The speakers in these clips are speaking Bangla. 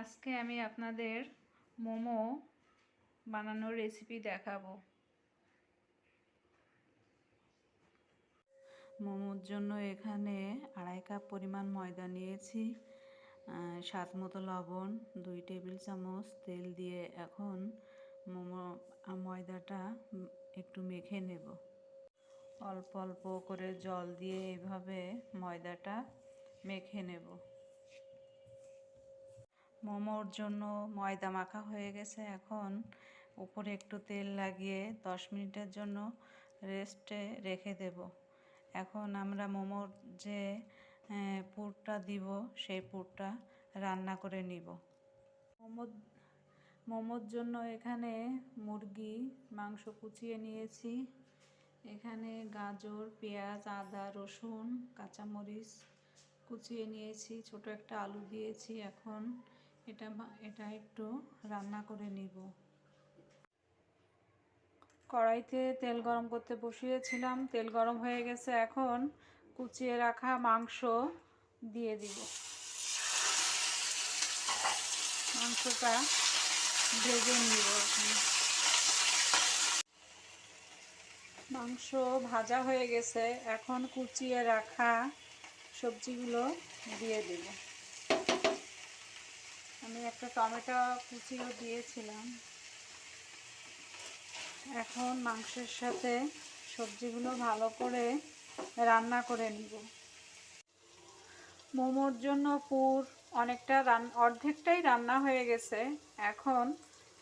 আজকে আমি আপনাদের মোমো বানানোর রেসিপি দেখাবো। মোমোর জন্য এখানে আড়াই কাপ পরিমাণ ময়দা নিয়েছি স্বাদ মতো লবণ, দুই টেবিল চামচ তেল দিয়ে এখন মোমো ময়দাটা একটু মেখে নেব। অল্প অল্প করে জল দিয়ে এভাবে ময়দাটা মেখে নেব। মোমোর জন্য ময়দা মাখা হয়ে গেছে এখন। উপরে একটু তেল লাগিয়ে দশ মিনিটের জন্য রেস্টে রেখে দেব। এখন আমরা মোমোর যে পুরটা দিব, সেই পুরটা রান্না করে নিব। মোমো, মোমোর জন্য এখানে মুরগি, মাংস কুচিয়ে নিয়েছি। এখানে গাজর, পেঁয়াজ, আদা, রসুন, কাঁচামরিচ কুচিয়ে নিয়েছি। ছোট একটা আলু দিয়েছি এখন। এটা এটা একটু রান্না করে নিব। কড়াইতে তেল গরম করতে বসিয়েছিলাম, তেল গরম হয়ে গেছে, এখন কুচিয়ে রাখা মাংস দিয়ে দিব। মাংসটা ভেজে নিব মাংস ভাজা হয়ে গেছে, এখন কুচিয়ে রাখা সবজিগুলো দিয়ে দেব। একটা টমেটো কুচিও দিয়েছিলাম। এখন মাংসের সাথে সবজিগুলো ভালো করে রান্না করে নিব। মোমোর জন্য পুর অনেকটা রান, অর্ধেকটাই রান্না হয়ে গেছে। এখন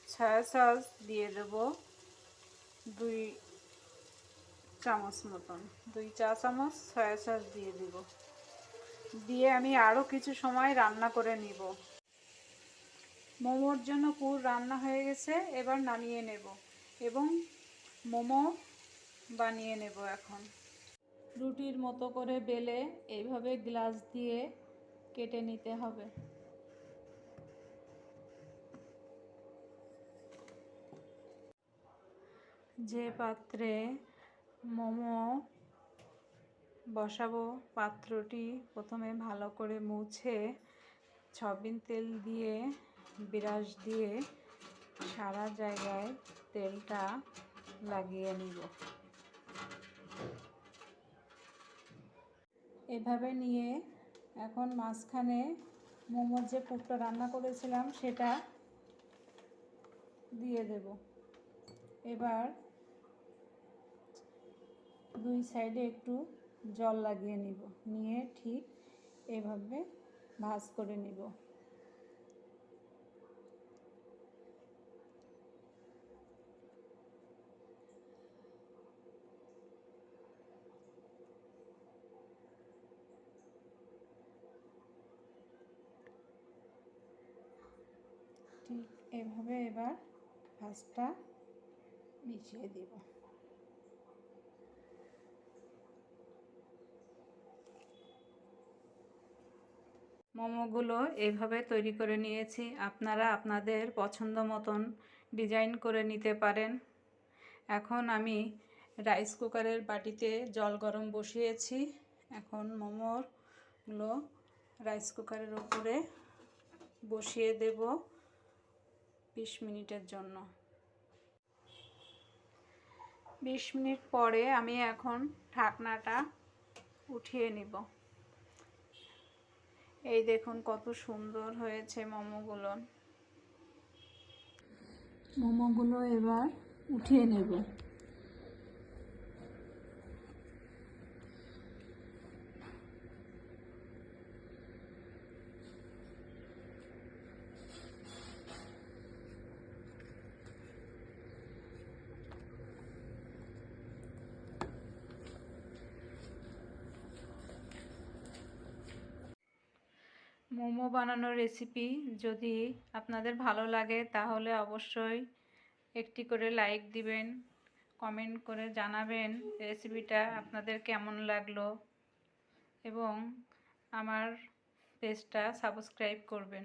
সয়া সস দিয়ে দেব দুই চামচ মতন, দুই চা চামচ সয়া সস দিয়ে দিব। দিয়ে আমি আরও কিছু সময় রান্না করে নিব। মোমোর জন্য পুর রান্না হয়ে গেছে, এবার নামিয়ে নেব এবং মোমো বানিয়ে নেব এখন। রুটির মতো করে বেলে এইভাবে গ্লাস দিয়ে কেটে নিতে হবে। যে পাত্রে মোমো বসাবো, পাত্রটি প্রথমে ভালো করে মুছে ছবিন তেল দিয়ে বিরাস দিয়ে সারা জায়গায় তেলটা লাগিয়ে নিব। এভাবে নিয়ে এখন মাঝখানে মোমোর যে পুরটা রান্না করেছিলাম সেটা দিয়ে দেব। এবার দুই সাইডে একটু জল লাগিয়ে নিব। নিয়ে ঠিক এভাবে ভাজ করে নিব ঠিক এভাবে এবার ভাজটা মিশিয়ে দিব। মোমোগুলো এইভাবে তৈরি করে নিয়েছি। আপনারা আপনাদের পছন্দ মতন ডিজাইন করে নিতে পারেন। এখন আমি রাইস কুকারের বাটিতে জল গরম বসিয়েছি। এখন মোমোরগুলো রাইস কুকারের উপরে বসিয়ে দেব। বিশ মিনিটের জন্য। বিশ মিনিট পরে আমি এখন ঢাকনাটা উঠিয়ে নিব। এই দেখুন কত সুন্দর হয়েছে মোমোগুলো। মোমোগুলো এবার উঠিয়ে নেব। মোমো বানানোর রেসিপি যদি আপনাদের ভালো লাগে, তাহলে অবশ্যই একটি করে লাইক দিবেন কমেন্ট করে জানাবেন রেসিপিটা আপনাদের কেমন লাগল এবং আমার পেজটা সাবস্ক্রাইব করবেন।